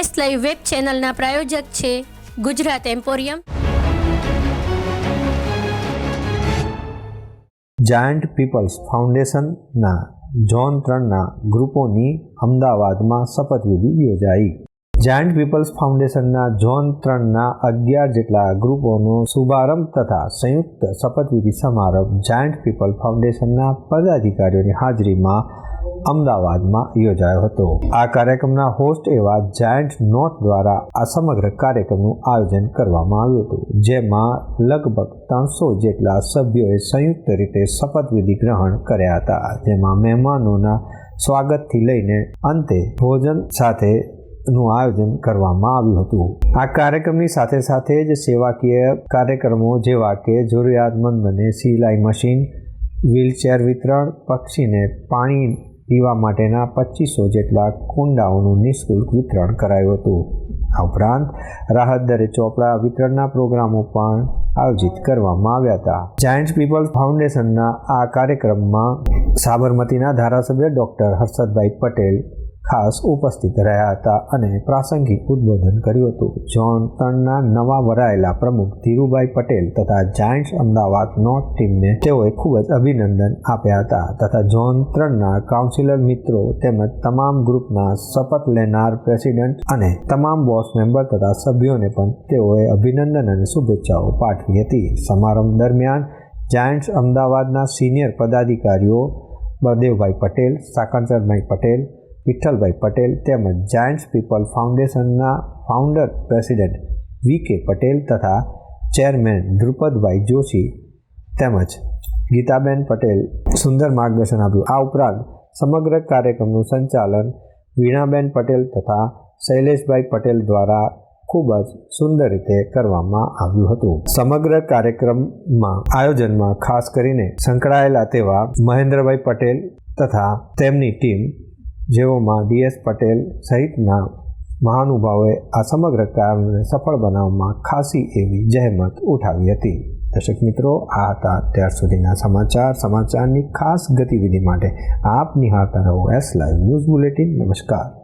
S live web ચેનલના પ્રાયોજક છે ગુજરાત એમ્પોરિયમ. જાયન્ટ પીપલ્સ ફાઉન્ડેશનના ઝોન ત્રણના ગ્રુપોની અમદાવાદમાં શપથવિધિ યોજાઈ. જાયન્ટ પીપલ્સ ફાઉન્ડેશનના ઝોન ત્રણના અગિયાર જેટલા ગ્રુપોનો શુભારંભ તથા સંયુક્ત શપથવિધિ સમારંભ જાયન્ટ પીપલ ફાઉન્ડેશનના પદાધિકારીઓની હાજરીમાં અમદાવાદમાં યોજાયો હતો. આ કાર્યક્રમના હોસ્ટ એવા જાયન્ટ નોટ દ્વારા આ સમગ્ર કાર્યક્રમનું આયોજન કરવામાં આવ્યું હતું, જેમાં લગભગ ત્રણસો જેટલા સભ્યોએ સંયુક્ત રીતે શપથવિધિ ગ્રહણ કર્યા હતા, જેમાં મહેમાનોના સ્વાગતથી લઈને અંતે ભોજન સાથે નું આયોજન કરવામાં આવ્યું હતું. આ કાર્યક્રમની સાથે સાથે જ સેવાકીય કાર્યક્રમો જેવા કે જરૂરિયાતમંદને સિલાઈ મશીન, વ્હીલચેર વિતરણ, પક્ષીને પાણી પીવા માટેના પચીસો જેટલા કુંડાઓનું નિઃશુલ્ક વિતરણ કરાયું હતું. આ ઉપરાંત રાહત દરે ચોપડા વિતરણના પ્રોગ્રામો પણ આયોજિત કરવામાં આવ્યા હતા. જાયન્ટ પીપલ ફાઉન્ડેશનના આ કાર્યક્રમમાં સાબરમતીના ધારાસભ્ય ડૉક્ટર હર્ષદભાઈ પટેલ ખાસ ઉપસ્થિત રહ્યા હતા અને પ્રાસંગિક ઉદ્બોધન કર્યું હતું. ઝોન ત્રણના નવા વરાયેલા પ્રમુખ ધીરુભાઈ પટેલ તથા જાયન્ટ્સ અમદાવાદ નોર્થ ટીમને તેઓએ ખૂબ જ અભિનંદન આપ્યા હતા તથા ઝોન ત્રણના કાઉન્સિલર મિત્રો તેમજ તમામ ગ્રુપના શપથ લેનાર પ્રેસિડેન્ટ અને તમામ બોસ મેમ્બર તથા સભ્યોને પણ તેઓએ અભિનંદન અને શુભેચ્છાઓ પાઠવી હતી. સમારંભ દરમિયાન જાયન્ટ્સ અમદાવાદના સિનિયર પદાધિકારીઓ બળદેવભાઈ પટેલ સાકંચરભાઈ પટેલ વિઠ્ઠલભાઈ પટેલ તેમજ જાયન્ટ્સ પીપલ ફાઉન્ડેશનના founder president V K Patel તથા ચેરમેન ધ્રુપદભાઈ જોશી તેમજ ગીતાબેન પટેલ સુંદર માર્ગદર્શન આપ્યું. આ ઉપરાંત સમગ્ર કાર્યક્રમનું સંચાલન વીણાબેન પટેલ તથા શૈલેષભાઈ પટેલ દ્વારા ખૂબ જ સુંદર રીતે કરવામાં આવ્યું હતું. સમગ્ર કાર્યક્રમમાં આયોજનમાં ખાસ કરીને સંકળાયેલા તેવા મહેન્દ્રભાઈ પટેલ તથા તેમની ટીમ જેઓમાં ડીએસ પટેલ સહિતના મહાનુભાવોએ આ સમગ્ર કામને સફળ બનાવવામાં ખાસી એવી જહેમત ઉઠાવી હતી. દર્શક મિત્રો, આ હતા અત્યાર સુધીના સમાચાર. સમાચારની ખાસ ગતિવિધિ માટે આપ નિહાળતા રહો એસ લાઈવ ન્યૂઝ બુલેટિન નમસ્કાર.